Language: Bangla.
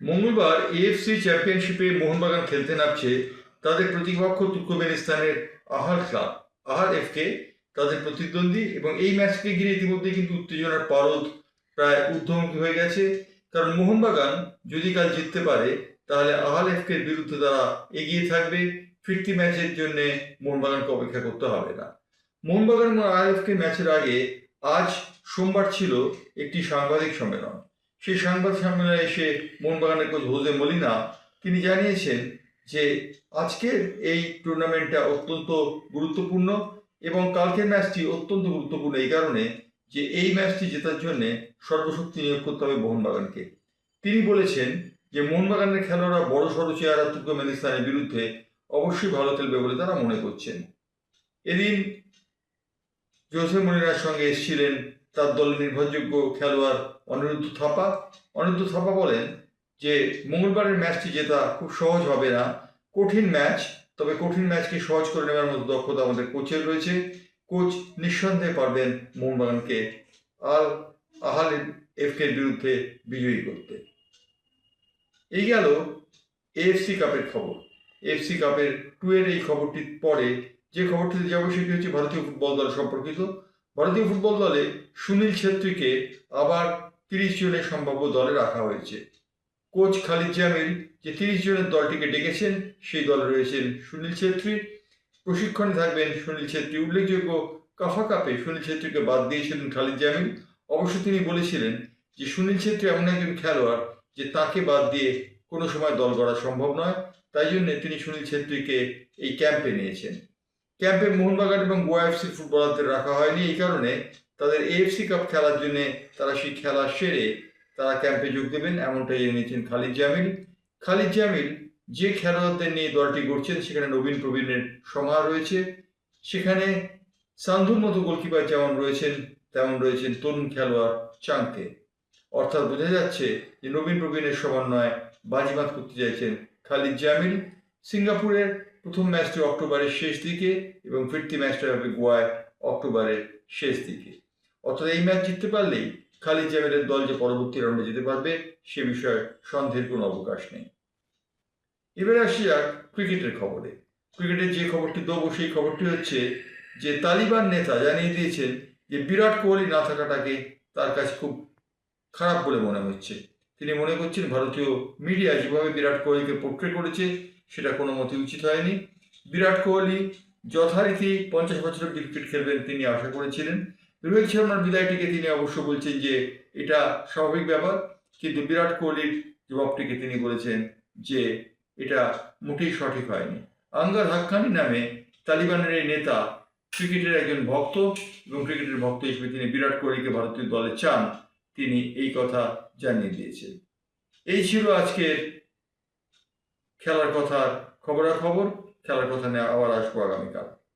মঙ্গলবার এএফসি চ্যাম্পিয়নশিপে মোহনবাগান খেলতে নামছে তাদের প্রতিপক্ষ তুর্কমেনিস্তানের আহার ক্লাব, আহার এফকে তাদের প্রতিদ্বন্দ্বী এবং এই ম্যাচকে ঘিরে ইতিমধ্যে কিন্তু উত্তেজনার পারদ প্রায় ঊর্ধ্বমুখী হয়ে গেছে। কারণ মোহনবাগান যদি কাল জিততে পারে, তাহলে আহাল এফকে বিরুদ্ধে তারা এগিয়ে থাকবে। ফিরতি ম্যাচের জন্য মোহনবাগানকে অপেক্ষা করতে হবে না। মোহনবাগান এবং আহাল এফকে ম্যাচের আগে আজ সোমবার ছিল একটি সাংবাদিক সম্মেলন। সেই সংবাদ সম্মেলনে এসে মোহনবাগানের কোচ হোজে মলিনা, তিনি জানিয়েছেন যে আজকের এই টুর্নামেন্টটা অত্যন্ত গুরুত্বপূর্ণ এবং কালকের ম্যাচটি অত্যন্ত গুরুত্বপূর্ণ এই কারণে যে এই ম্যাচটি জেতার জন্য সর্বশক্তি নিয়োগ করতে হবে মোহনবাগানকে। তিনি বলেছেন যে মোহনবাগানের খেলোয়াড়রা বড় সড়ো চেহারা তুর্কমেনিস্তানের বিরুদ্ধে অবশ্যই ভালো খেলবে বলে তারা মনে করছেন। এদিন জোসে মনিরার সঙ্গে এসেছিলেন তার দলের নির্ভরযোগ্য খেলোয়াড় অনিরুদ্ধ থাপা। অনিরুদ্ধ থাপা বলেন যে, মঙ্গলবারের ম্যাচটি জেতা খুব সহজ হবে না। কঠিন ম্যাচ, তবে কঠিন ম্যাচকে সহজ করে নেওয়ার মতো দক্ষতা আমাদের কোচের রয়েছে। কোচ নিঃসন্দেহে পারবেন মোহনবাগানকে আর আহাল এফকের বিরুদ্ধে বিজয়ী করতে। এই গেল এএফসি কাপের খবর। এফসি কাপের টু এর এই খবরটির পরে যে খবরটিতে যাব সেটি হচ্ছে ভারতীয় ফুটবল দল সম্পর্কিত। ভারতীয় ফুটবল দলে সুনীল ছেত্রীকে আবার তিরিশ জনের সম্ভাব্য দলে রাখা হয়েছে। কোচ খালিদ জামিল যে তিরিশ জনের দলটিকে ডেকেছেন, সেই দলে রয়েছেন সুনীল ছেত্রী। প্রশিক্ষণে থাকবেন সুনীল ছেত্রী। উল্লেখযোগ্য কাফা কাপে সুনীল ছেত্রীকে বাদ দিয়েছিলেন খালিদ জামিল। অবশ্য তিনি বলেছিলেন যে সুনীল ছেত্রী এমন একজন খেলোয়াড় যে তাকে বাদ দিয়ে কোনো সময় দল গড়া সম্ভব নয়। তাই জন্য তিনি সুনীল ছেত্রীকে এই ক্যাম্পে নিয়েছেন। ক্যাম্পে মোহনবাগান এবং গোয়া এফসি ফুটবলারদের রাখা হয়নি। এই কারণে তাদের এএফসি কাপ খেলার জন্য তারা সেই খেলা সেরে তারা ক্যাম্পে যোগ দেবেন, এমনটাই জানিয়েছেন খালিদ জামিল। খালিদ জামিল যে খেলোয়াড়দের নিয়ে দলটি গড়ছেন, সেখানে নবীন প্রবীণের সমাহার রয়েছে। সেখানে সান্ধুর মতো গোলকিপার যেমন রয়েছেন, তেমন রয়েছেন তরুণ খেলোয়াড় চাংকে অর্থাৎ বোঝা যাচ্ছে যে নবীন প্রবীণের সমন্বয়ে বাজিমাত করতে চাইছেন খালিদ জামিল। সিঙ্গাপুরের প্রথম ম্যাচটি অক্টোবরের শেষ দিকে এবং ফিরতি ম্যাচটা হবে গোয়ায় অক্টোবরের শেষ দিকে। অর্থাৎ এই ম্যাচ জিততে পারলেই খালিদ জামিলের দল যে পরবর্তী রাউন্ডে যেতে পারবে, সে বিষয়ে সন্দেহের কোনো অবকাশ নেই। এবারে আসি যাক ক্রিকেটের খবরে। ক্রিকেটের যে খবরটি দেবো, সেই খবরটি হচ্ছে যে তালিবান নেতা জানিয়ে দিয়েছেন যে বিরাট কোহলি না থাকাটাকে তার কাছে খুব খারাপ বলে মনে হচ্ছে। তিনি মনে করছেন ভারতীয় মিডিয়া যেভাবে বিরাট কোহলিকে পোট্রে করেছে সেটা কোনো মতে উচিত হয়নি। বিরাট কোহলি যথারীতি পঞ্চাশ বছর অব্দি ক্রিকেট খেলবেন তিনি আশা করেছিলেন। রোহিত শর্মার বিদায়টিকে তিনি অবশ্য বলছেন যে, এটা স্বাভাবিক ব্যাপার, কিন্তু বিরাট কোহলির জবাবটিকে তিনি বলেছেন যে, এটা মোটেই সঠিক হয়নি। আঙ্গার হাক্কানি নামে তালিবানের এই নেতা ক্রিকেটের একজন ভক্ত এবং ক্রিকেটের ভক্ত হিসেবে তিনি বিরাট কোহলিকে ভারতীয় দলে চান। তিনি এই কথা জানিয়ে দিয়েছেন। এই ছিল আজকের খেলার কথার খবরাখবর খেলার কথা নিয়ে আবার আসব আগামীকাল।